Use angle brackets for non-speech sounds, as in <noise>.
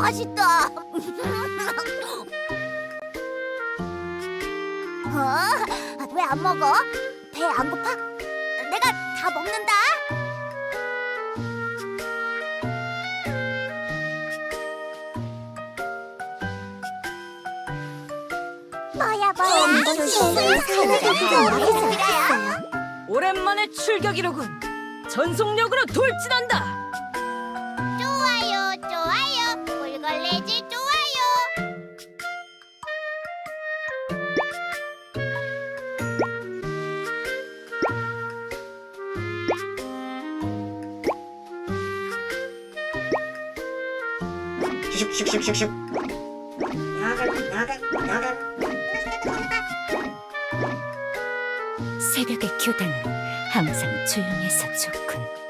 맛있다. <laughs> 어? 왜 안 먹어? 배 안 고파? 내가 다 먹는다. 뭐야 뭐야? 오랜만에 출격이로군. 전속력으로 돌진한다. 슉슉슉슉슉 야간 야간 야간 새벽의 교단은 항상 조용해서 좋군.